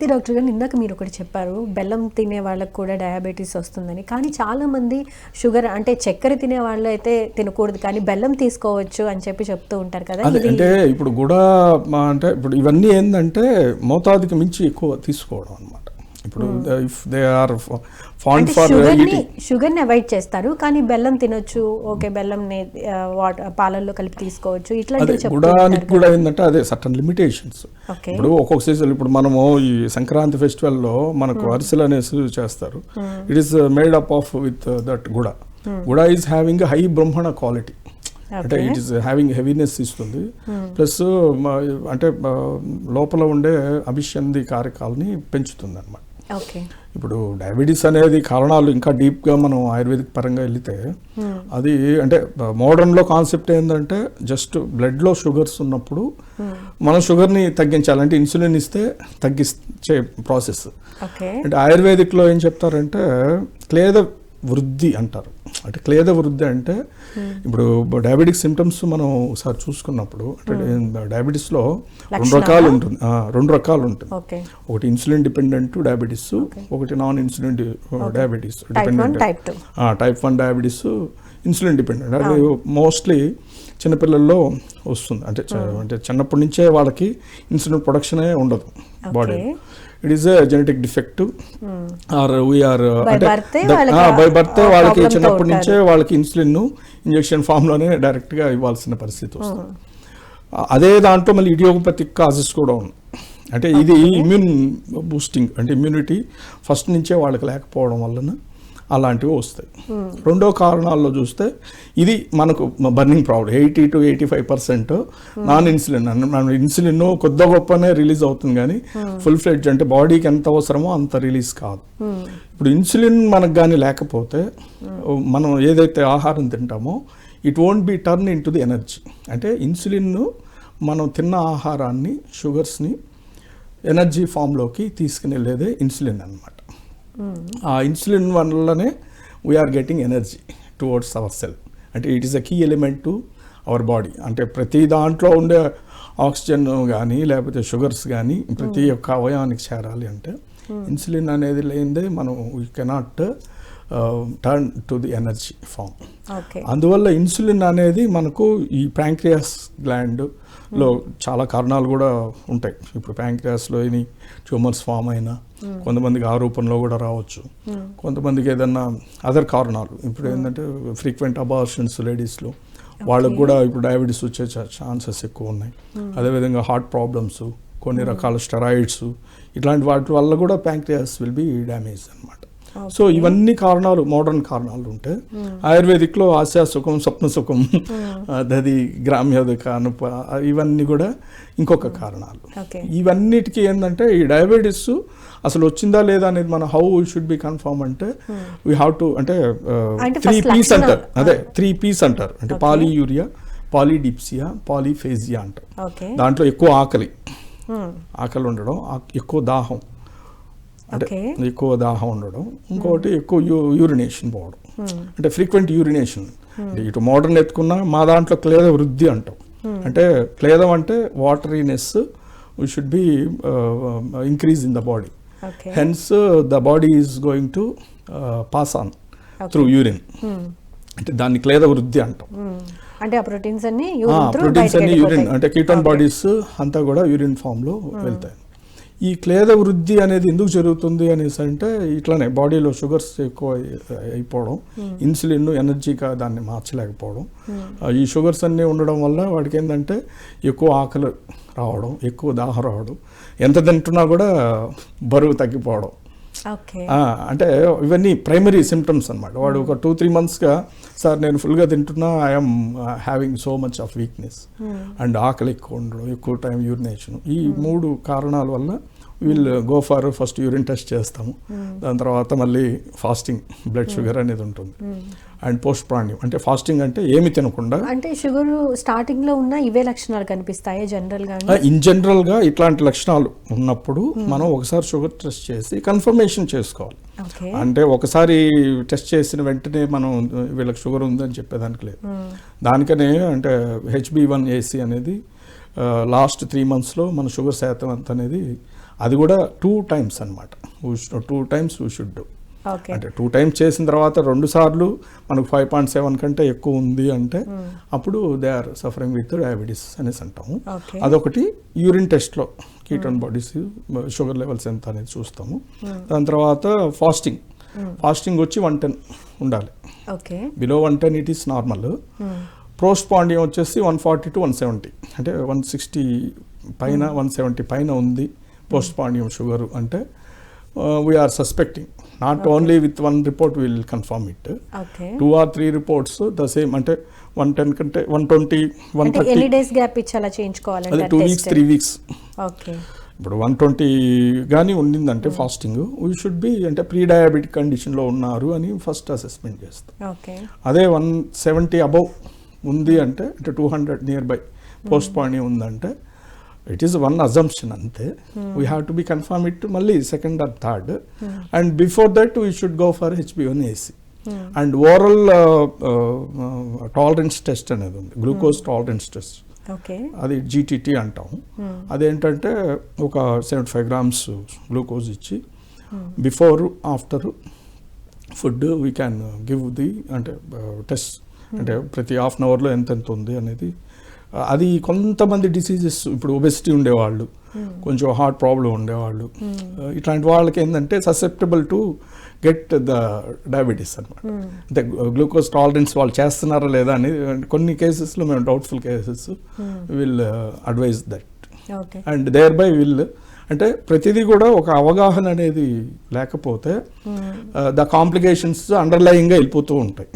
అయితే డాక్టర్ గారు ఇందాక మీరు ఒకటి చెప్పారు బెల్లం తినే వాళ్ళకి కూడా డయాబెటీస్ వస్తుందని. కానీ చాలా మంది షుగర్ అంటే చక్కెర తినే వాళ్ళు అయితే తినకూడదు కానీ బెల్లం తీసుకోవచ్చు అని చెప్పి చెప్తూ ఉంటారు కదా. అంటే ఇప్పుడు కూడా అంటే ఇప్పుడు ఇవన్నీ ఏంటంటే మోతాదుకి మించి ఎక్కువ తీసుకోవడం అనమాట ఇప్పుడు if they are fond for షుగర్ని అవాయిడ్ చేస్తారు కానీ బెల్లం తినొచ్చు ఓకే బెల్లం పాలల్లో కలిపి తీసుకోవచ్చు చెప్తూ గుడానికి కూడా ఏంటంటే అదే సర్టన్ లిమిటేషన్స్ ఇప్పుడు ఒక్కొక్క సీజన్ ఇప్పుడు మనము ఈ సంక్రాంతి ఫెస్టివల్లో మనకు అరిసెలు అనేసి చేస్తారు. It is made up of with that guda. Guda is having high brahmana quality అంటే. ఇట్ ఈస్ హ్యావింగ్ హెవీనెస్ ఇస్తుంది. ప్లస్ అంటే ఆ, లోపల ఉండే అభిషంది కారకాలని పెంచుతుంది అనమాట ఇప్పుడు డయాబెటీస్ అనేది కారణాలు ఇంకా డీప్గా మనం ఆయుర్వేదిక్ పరంగా వెళితే అది అంటే మోడర్న్లో కాన్సెప్ట్ ఏంటంటే జస్ట్ బ్లడ్లో షుగర్స్ ఉన్నప్పుడు మనం షుగర్ని తగ్గించాలి. అంటే ఇన్సులిన్ ఇస్తే తగ్గించే ప్రాసెస్. అంటే ఆయుర్వేదిక్లో ఏం చెప్తారంటే క్లేద వృద్ధి అంటారు. అంటే క్లేద వృద్ధి అంటే ఇప్పుడు డయాబెటిక్ సిమ్టమ్స్ మనం ఒకసారి చూసుకున్నప్పుడు అంటే డయాబెటీస్లో రెండు రకాలు ఉంటుంది. రెండు రకాలు ఉంటుంది. ఒకటి ఇన్సులిన్ డిపెండెంట్ డయాబెటీస్ ఒకటి non insulin diabetes dependent type one diabetes insulin dependent అది మోస్ట్లీ చిన్నపిల్లల్లో వస్తుంది. అంటే చ- అంటే చిన్నప్పటి నుంచే వాళ్ళకి ఇన్సులిన్ ప్రొడక్షనే ఉండదు. Body it is genetic defect or we are వాళ్ళకి బై బర్త్ వాళ్ళకి చిన్నప్పటి. నుంచే వాళ్ళకి ఇన్సులిన్ ఇంజెక్షన్ ఫామ్లోనే డైరెక్ట్గా ఇవ్వాల్సిన పరిస్థితి వస్తుంది. అదే దాంట్లో మళ్ళీ ఇడియోపతిక్ కాజెస్ కూడా ఉన్నాయి. అంటే ఇది ఇమ్యూన్ బూస్టింగ్ అంటే ఇమ్యూనిటీ ఫస్ట్ నుంచే వాళ్ళకి లేకపోవడం వలన అలాంటివి వస్తాయి. రెండో కారణాల్లో చూస్తే ఇది మనకు burning problem eighty two eighty five percent non insulin. మనం ఇన్సులిన్ కొద్ది గొప్పనే రిలీజ్ అవుతుంది కానీ ఫుల్ ఫ్లెడ్జ్ అంటే బాడీకి ఎంత అవసరమో అంత రిలీజ్ కాదు. ఇప్పుడు ఇన్సులిన్ మనకు కానీ లేకపోతే మనం ఏదైతే ఆహారం తింటామో it won't be turn into the energy. అంటే ఇన్సులిన్ మనం తిన్న ఆహారాన్ని షుగర్స్ని ఎనర్జీ ఫామ్లోకి తీసుకుని వెళ్ళేదే ఇన్సులిన్ అనమాట ఆ ఇన్సులిన్ వల్లనే we are getting energy towards our cell అంటే it is a key element to our body అంటే ప్రతి దాంట్లో ఉండే ఆక్సిజన్ కానీ లేకపోతే షుగర్స్ కానీ ప్రతి ఒక్క అవయవానికి చేరాలి అంటే ఇన్సులిన్ అనేది లేనిదే మనం we cannot turn to the energy form అందువల్ల ఇన్సులిన్ అనేది మనకు ఈ ప్యాంక్రియాస్ గ్లాండ్లో చాలా కారణాలు కూడా ఉంటాయి. ఇప్పుడు ప్యాంక్రియాస్లో ఎనీ ట్యూమర్స్ ఫామ్ అయినా కొంతమందికి ఆ రూపంలో కూడా రావచ్చు. కొంతమందికి ఏదన్నా అదర్ కారణాలు. ఇప్పుడు ఏంటంటే ఫ్రీక్వెంట్ అబార్షన్స్ లేడీస్లో వాళ్ళకు కూడా ఇప్పుడు డయాబెటీస్ వచ్చే ఛాన్సెస్ ఎక్కువ ఉన్నాయి. అదేవిధంగా హార్ట్ ప్రాబ్లమ్స్ కొన్ని రకాల స్టెరాయిడ్స్ ఇట్లాంటి వాటి వల్ల కూడా ప్యాంక్రియాస్ విల్ బి డ్యామేజ్ అనమాట సో ఇవన్నీ కారణాలు మోడర్న్ కారణాలు ఉంటే ఆయుర్వేదిక్లో ఆశా సుఖం స్వప్న సుఖం దది గ్రామ్యోదక అనుప ఇవన్నీ కూడా ఇంకొక కారణాలు. ఇవన్నిటికీ ఏంటంటే ఈ డయాబెటీస్ అసలు వచ్చిందా లేదా అనేది మన హౌ షుడ్ బి కన్ఫర్మ్ అంటే వీ హ్యావ్ టు అంటే త్రీ పీస్ లక్షణాలు. అంటారు అదే త్రీ పీస్ అంటారు అంటే పాలీయూరియా పాలీడిప్సియా పాలీఫేజియా అంటారు. దాంట్లో ఎక్కువ ఆకలి. ఆకలి ఉండడం ఎక్కువ దాహం. అంటే ఎక్కువ దాహం ఉండడం ఇంకొకటి ఎక్కువ యూ యూరినేషన్ పోవడం. అంటే ఫ్రీక్వెంట్ యూరినేషన్. ఇటు మోడర్న్ ఎత్తుకున్నా మా దాంట్లో క్లేద వృద్ధి అంటాం. అంటే క్లేదం అంటే wateriness we should be increase in the body hence the body is going to pass on through urine అంటే దాన్ని క్లేద వృద్ధి అంటాం. అంటే ప్రోటీన్స్ అన్ని యూరిన్. అంటే కీటోన్. బాడీస్ అంతా కూడా యూరిన్ ఫామ్లో వెళ్తాయి. ఈ క్లేద వృద్ధి అనేది ఎందుకు జరుగుతుంది అనేసి అంటే ఇట్లానే బాడీలో షుగర్స్ ఎక్కువ అయి- అయిపోవడం ఇన్సులిన్ ఎనర్జీగా దాన్ని మార్చలేకపోవడం. ఆ, ఈ షుగర్స్ అన్నీ ఉండడం వల్ల వాడికి ఏంటంటే ఎక్కువ ఆకలి రావడం ఎక్కువ దాహం రావడం ఎంత తింటున్నా కూడా బరువు తగ్గిపోవడం. అంటే ఇవన్నీ ప్రైమరీ సిమ్టమ్స్ అన్నమాట. వాడు ఒక టూ త్రీ మంత్స్గా సార్ నేను ఫుల్గా తింటున్నా I'm having so much of weakness. And ఆకలి ఎక్కువ ఉండడం ఎక్కువ టైం యూరినేషన్. ఈ మూడు కారణాల వల్ల వీళ్ళు go for first urine test చేస్తాము. దాని తర్వాత మళ్ళీ ఫాస్టింగ్ బ్లడ్ షుగర్ అనేది ఉంటుంది. అండ్ పోస్ట్ ప్రాణ్యం అంటే ఫాస్టింగ్ అంటే ఏమి తినకుండా అంటే షుగర్ స్టార్టింగ్లో ఉన్న ఇవే లక్షణాలు కనిపిస్తాయి జనరల్గా ఇన్ జనరల్గా ఇట్లాంటి లక్షణాలు ఉన్నప్పుడు మనం ఒకసారి షుగర్ టెస్ట్ చేసి కన్ఫర్మేషన్ చేసుకోవాలి. అంటే ఒకసారి టెస్ట్ చేసిన వెంటనే మనం వీళ్ళకి షుగర్ ఉందని చెప్పేదానికి లేదు. దానికనే అంటే హెచ్బి వన్ ఏసీ అనేది లాస్ట్ త్రీ మంత్స్లో మన షుగర్ శాతం ఎంత అనేది అది కూడా టూ టైమ్స్ అనమాట two times we should do అంటే టూ టైమ్స్ చేసిన తర్వాత రెండు సార్లు మనకు ఫైవ్ పాయింట్ సెవెన్ కంటే ఎక్కువ ఉంది అంటే అప్పుడు they are suffering with diabetes అనేసి అంటాము. అదొకటి యూరిన్ టెస్ట్లో కీటోన్ బాడీస్ షుగర్ లెవెల్స్ ఎంత అనేది చూస్తాము. దాని తర్వాత ఫాస్టింగ్ ఫాస్టింగ్ వచ్చి వన్ టెన్ ఉండాలి. Okay below one ten it is normal post prandial వచ్చేసి one forty to one seventy అంటే వన్ సిక్స్టీ పైన వన్ సెవెంటీ పైన ఉంది. పోస్ట్ పాండియం షుగర్ అంటే we're suspecting not only with one report will confirm it two or three reports the same అంటే one ten కంటే one twenty one thirty days gap ఇచ్చి అలా చేయించుకోవాలంటే అదే two weeks three weeks okay ఇప్పుడు one twenty కానీ ఉండిందంటే fasting we should be అంటే ప్రీ డయాబెటిక్ కండిషన్లో ఉన్నారు అని ఫస్ట్ అసెస్మెంట్ చేస్తాం. ఓకే అదే వన్ సెవెంటీ అబౌవ్ ఉంది అంటే అంటే two hundred near by post point ఉందంటే ఇట్ ఈస్ వన్ అజంప్షన్ అంతే we have to be confirm it మళ్ళీ second or third and before that we should go for H B one A C and overall tolerance test అనేది ఉంది. Glucose tolerance test okay అది GTT అంటాం అదేంటంటే ఒక seventy five grams glucose ఇచ్చి before after food we can give the అంటే test అంటే ప్రతి హాఫ్ అన్ అవర్లో ఎంత ఎంత ఉంది అనేది uh, అది కొంతమంది డిసీజెస్ ఇప్పుడు ఒబెసిటీ ఉండేవాళ్ళు కొంచెం హార్ట్ ప్రాబ్లం ఉండేవాళ్ళు. Uh, ఇట్లాంటి వాళ్ళకి ఏంటంటే susceptible to get the diabetes అనమాట అంటే గ్లూకోజ్ టాలరెన్స్ వాళ్ళు చేస్తున్నారా లేదా అనేది కొన్ని కేసెస్లో మేము doubtful cases will advise that and thereby will అంటే ప్రతిదీ కూడా ఒక అవగాహన అనేది లేకపోతే ద కాంప్లికేషన్స్ అండర్లయింగ్గా వెళ్ళిపోతూ ఉంటాయి.